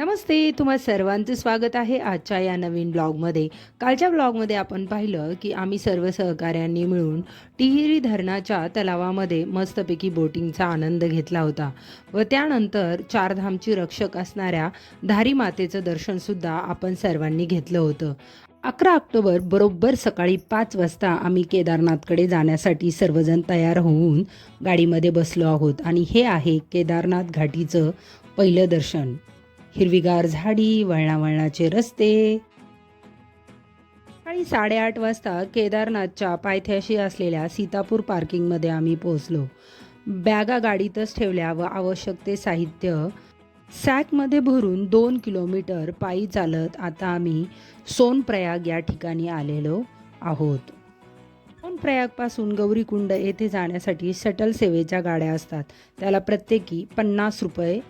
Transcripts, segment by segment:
नमस्ते तुम्हा सर्वांचं स्वागत आहे आजच्या या नवीन ब्लॉगमध्ये. कालच्या ब्लॉगमध्ये आपण पाहिलं की आम्ही सर्व सहकाऱ्यांनी मिळून टिहिरी धरणाच्या तलावामध्ये मस्तपैकी बोटिंगचा आनंद घेतला होता व त्यानंतर चारधामची रक्षक असणाऱ्या धारी मातेचं दर्शनसुद्धा आपण सर्वांनी घेतलं होतं. अकरा ऑक्टोबर बरोबर सकाळी पाच वाजता आम्ही केदारनाथकडे जाण्यासाठी सर्वजण तयार होऊन गाडीमध्ये बसलो आहोत आणि हे आहे केदारनाथ घाटीचं पहिलं दर्शन. हिरवीगार झाडी वळणावळणाचे रस्ते. आणि साडेआठ वाजता केदारनाथच्या पायथ्याशी असलेल्या सीतापूर पार्किंगमध्ये आम्ही पोहोचलो. बॅगा गाडीतच ठेवल्या व आवश्यक ते साहित्य सॅकमध्ये भरून दोन किलोमीटर पायी चालत आता आम्ही सोनप्रयाग या ठिकाणी आलेलो आहोत. सोनप्रयागपासून गौरीकुंड येथे जाण्यासाठी शटल सेवेच्या गाड्या असतात. त्याला प्रत्येकी पन्नास रुपये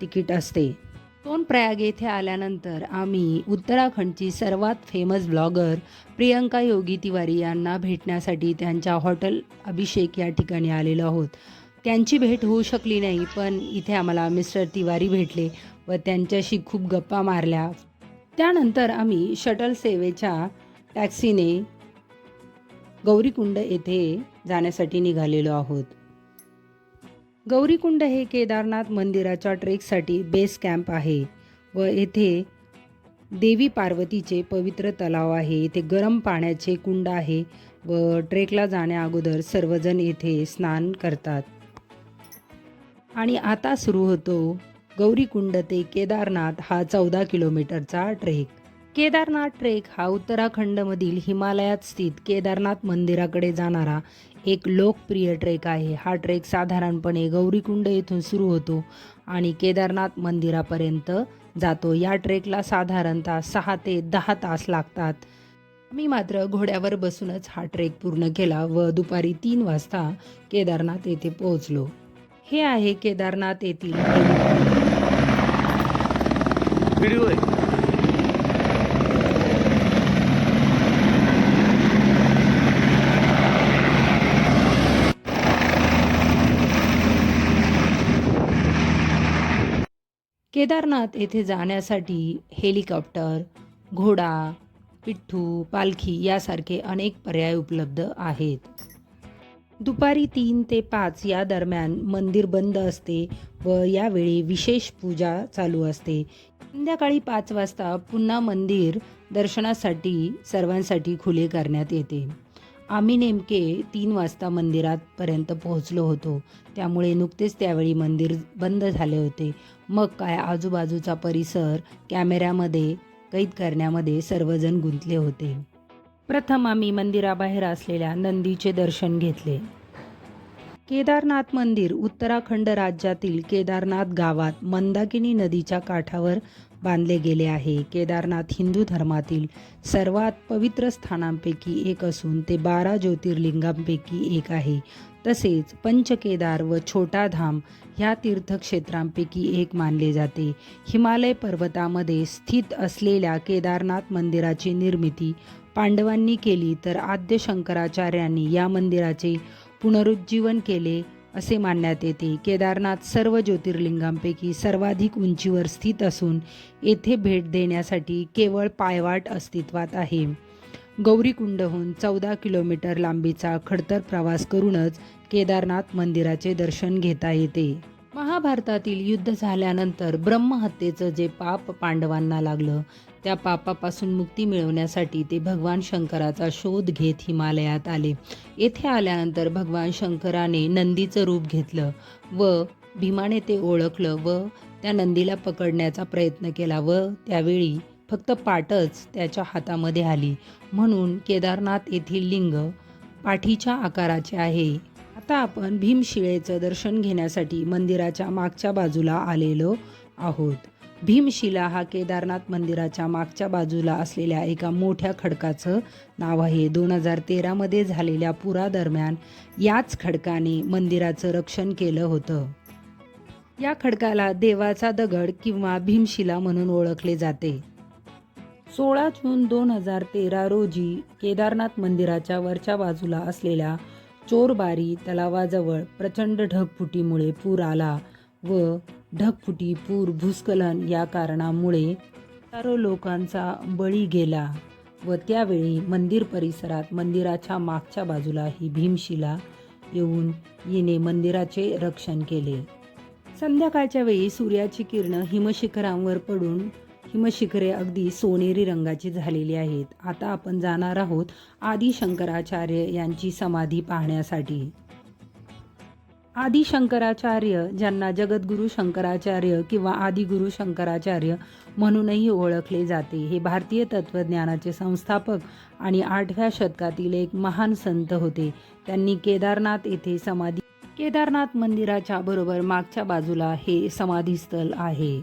तिकीट असते. सोनप्रयाग येथे आल्यानंतर आम्ही उत्तराखंडची सर्वात फेमस ब्लॉगर प्रियंका योगी तिवारी यांना भेटण्यासाठी त्यांच्या हॉटेल अभिषेक या ठिकाणी आलेलो आहोत. त्यांची भेट होऊ शकली नाही पण इथे आम्हाला मिस्टर तिवारी भेटले व त्यांच्याशी खूप गप्पा मारल्या. त्यानंतर आम्ही शटल सेवेच्या टॅक्सीने गौरीकुंड येथे जाण्यासाठी निघालेलो आहोत. गौरीकुंड हे केदारनाथ मंदिराच्या ट्रेकसाठी बेस कॅम्प आहे व येथे देवी पार्वतीचे पवित्र तलाव आहे. येथे गरम पाण्याचे कुंड आहे व ट्रेकला जाण्या अगोदर सर्वजण येथे स्नान करतात. आणि आता सुरू होतो गौरीकुंड ते केदारनाथ हा चौदा किलोमीटरचा ट्रेक. केदारनाथ ट्रेक हा उत्तराखंडमधील हिमालयात स्थित केदारनाथ मंदिराकडे जाणारा एक लोकप्रिय ट्रेक आहे. हा ट्रेक साधारणपणे गौरीकुंड येथून सुरू होतो आणि केदारनाथ मंदिरापर्यंत जातो. या ट्रेकला साधारणतः सहा ते दहा तास लागतात. मी मात्र घोड्यावर बसूनच हा ट्रेक पूर्ण केला व दुपारी तीन वाजता केदारनाथ येथे पोहोचलो. हे आहे केदारनाथ येथील व्हिडिओ केदारनाथ येथे जाण्यासाठी हेलिकॉप्टर घोडा पिठ्ठू पालखी यासारखे अनेक पर्याय उपलब्ध आहेत. दुपारी तीन ते पाच या दरम्यान मंदिर बंद असते व यावेळी विशेष पूजा चालू असते. संध्याकाळी पाच वाजता पुन्हा मंदिर दर्शनासाठी सर्वांसाठी खुले करण्यात येते. आम्ही नेमके तीन वाजता मंदिरापर्यंत पोहोचलो होतो. त्यामुळे नुकतेच त्यावेळी मंदिर बंद झाले होते. मग काय आजूबाजूचा परिसर कॅमेऱ्यामध्ये कैद करण्यामध्ये सर्वजण गुंतले होते. प्रथम आम्ही मंदिराबाहेर असलेल्या नंदीचे दर्शन घेतले. केदारनाथ मंदिर उत्तराखंड राज्यातील केदारनाथ गावात मंदाकिनी नदीच्या काठावर बांधले गेले आहे. केदारनाथ हिंदू धर्मातील सर्वात पवित्र स्थानांपैकी एक असून ते बारा ज्योतिर्लिंगांपैकी एक आहे. तसेच पंचकेदार व छोटा धाम ह्या तीर्थक्षेत्रांपैकी एक मानले जाते. हिमालय पर्वतामध्ये स्थित असलेल्या केदारनाथ मंदिराची निर्मिती पांडवांनी केली तर आद्य शंकराचार्यांनी या मंदिराचे पुनरुज्जीवन केले. असे मानण्यात येते. केदारनाथ सर्व ज्योतिर्लिंगांपैकी सर्वाधिक उंचीवर स्थित असून येथे भेट देण्यासाठी केवळ पायवाट अस्तित्वात आहे. गौरीकुंडहून चौदा किलोमीटर लांबीचा खडतर प्रवास करूनच केदारनाथ मंदिराचे दर्शन घेता येते. महाभारतातील युद्ध झाल्यानंतर ब्रह्महत्येचं जे पाप पांडवांना लागलं त्या पापापासून मुक्ती मिळवण्यासाठी ते भगवान शंकराचा शोध घेत हिमालयात आले. येथे आल्यानंतर भगवान शंकराने नंदीचं रूप घेतलं व भीमाने ते ओळखलं व त्या नंदीला पकडण्याचा प्रयत्न केला व त्यावेळी फक्त पाटच त्याच्या हातामध्ये आली. म्हणून केदारनाथ येथील लिंग पाठीच्या आकाराचे आहे. आता आपण भीमशिळेचं दर्शन घेण्यासाठी मंदिराच्या मागच्या बाजूला आलेलो आहोत. भीमशिला हा केदारनाथ मंदिराच्या मागच्या बाजूला असलेल्या एका मोठ्या खडकाचं नाव आहे. दोन हजार तेरामध्ये झालेल्या पुरादरम्यान याच खडकाने मंदिराचं रक्षण केलं होतं. या खडकाला देवाचा दगड किंवा भीमशिला म्हणून ओळखले जाते. सोळा जून दोन हजार तेरा रोजी केदारनाथ मंदिराच्या वरच्या बाजूला असलेल्या चोरबारी तलावाजवळ प्रचंड ढगफुटीमुळे पूर आला व ढगफुटी पूर भूस्खलन या कारणामुळे हजारो लोकांचा बळी गेला व त्यावेळी मंदिर परिसरात मंदिराच्या मागच्या बाजूला ही भीमशिला येऊन हिने मंदिराचे रक्षण केले. संध्याकाळच्या वेळी सूर्याची किरणं हिमशिखरांवर पडून हिमशिखरे अगदी सोनेरी रंगाची झालेली आहेत. आता आपण जाणार आहोत आदिशंकराचार्य यांची समाधी पाहण्यासाठी. आदि शंकराचार्य ज्यांना जगद्गुरू शंकराचार्य किंवा आदिगुरू शंकराचार्य म्हणूनही ओळखले जाते हे भारतीय तत्त्वज्ञानाचे संस्थापक आणि आठव्या शतकातील एक महान संत होते. त्यांनी केदारनाथ येथे समाधी केदारनाथ मंदिराच्या बरोबर मागच्या बाजूला हे समाधीस्थळ आहे.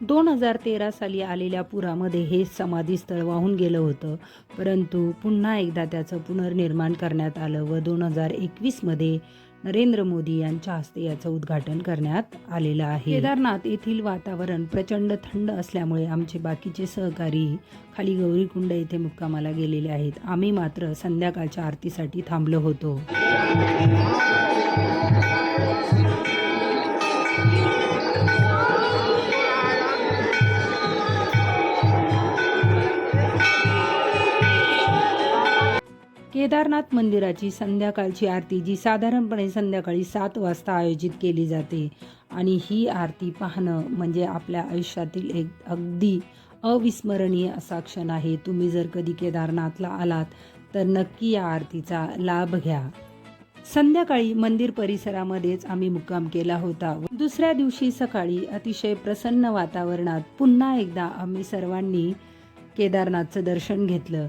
दोन हजार तेरा साली आलेल्या पुरामध्ये हे समाधीस्थळ वाहून गेलं होतं परंतु पुन्हा एकदा त्याचं पुनर्निर्माण करण्यात आलं व दोन हजार एकवीसमध्ये नरेंद्र मोदी यांच्या हस्ते याचं उद्घाटन करण्यात आलेलं आहे. केदारनाथ येथील वातावरण प्रचंड थंड असल्यामुळे आमचे बाकीचे सहकारी खाली गौरीकुंड येथे मुक्कामाला गेलेले आहेत. आम्ही मात्र संध्याकाळच्या आरतीसाठी थांबलो होतो. केदारनाथ मंदिराची संध्याकाळची आरती जी साधारणपणे संध्याकाळी सात वाजता आयोजित केली जाते. आणि ही आरती पाहणं म्हणजे आपल्या आयुष्यातील एक अगदी अविस्मरणीय असा क्षण आहे. तुम्ही जर कधी केदारनाथला आलात तर नक्की या आरतीचा लाभ घ्या. संध्याकाळी मंदिर परिसरामध्येच आम्ही मुक्काम केला होता. दुसऱ्या दिवशी सकाळी अतिशय प्रसन्न वातावरणात पुन्हा एकदा आम्ही सर्वांनी केदारनाथचं दर्शन घेतलं.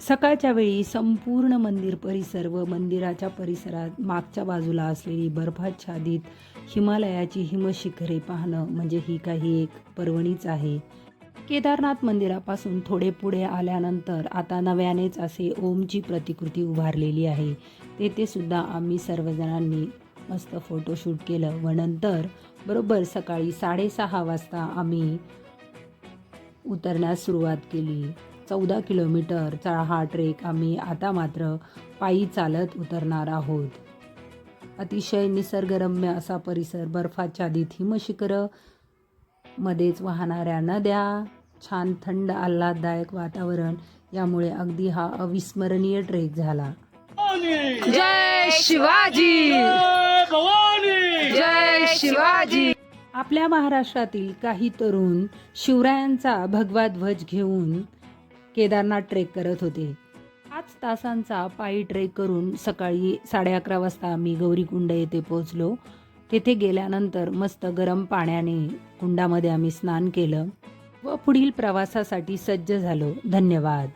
सकाळच्या वेळी संपूर्ण मंदिर परिसर व मंदिराच्या परिसरात मागच्या बाजूला असलेली बर्फाच्छादित हिमालयाची हिमशिखरे पाहणं म्हणजे ही काही एक पर्वणीच आहे. केदारनाथ मंदिरापासून थोडे पुढे आल्यानंतर आता नव्यानेच असे ओमची प्रतिकृती उभारलेली आहे. तेथे सुद्धा आम्ही सर्वजणांनी मस्त फोटोशूट केलं व नंतर बरोबर सकाळी साडेसहा वाजता आम्ही उतरण्यास सुरुवात केली. चौदा किलोमीटरचा हा ट्रेक आम्ही आता मात्र पायी चालत उतरणार आहोत. अतिशय निसर्गरम्य असा परिसर बर्फाच्छादित हिमशिखरं मध्येच वाहणाऱ्या नद्या छान थंड आल्हाददायक वातावरण यामुळे अगदी हा अविस्मरणीय ट्रेक झाला. जय शिवाजी! जय शिवाजी! आपल्या महाराष्ट्रातील काही तरुण शिवरायांचा भगवा ध्वज घेऊन केदारनाथ ट्रेक करत होते. पाच तासांचा पायी ट्रेक करून सकाळी साडे अकरा वाजता आम्ही गौरीकुंड येथे पोहोचलो. तेथे गेल्यानंतर मस्त गरम पाण्याने कुंडामध्ये आम्ही स्नान केलं व पुढील प्रवासासाठी सज्ज झालो. धन्यवाद.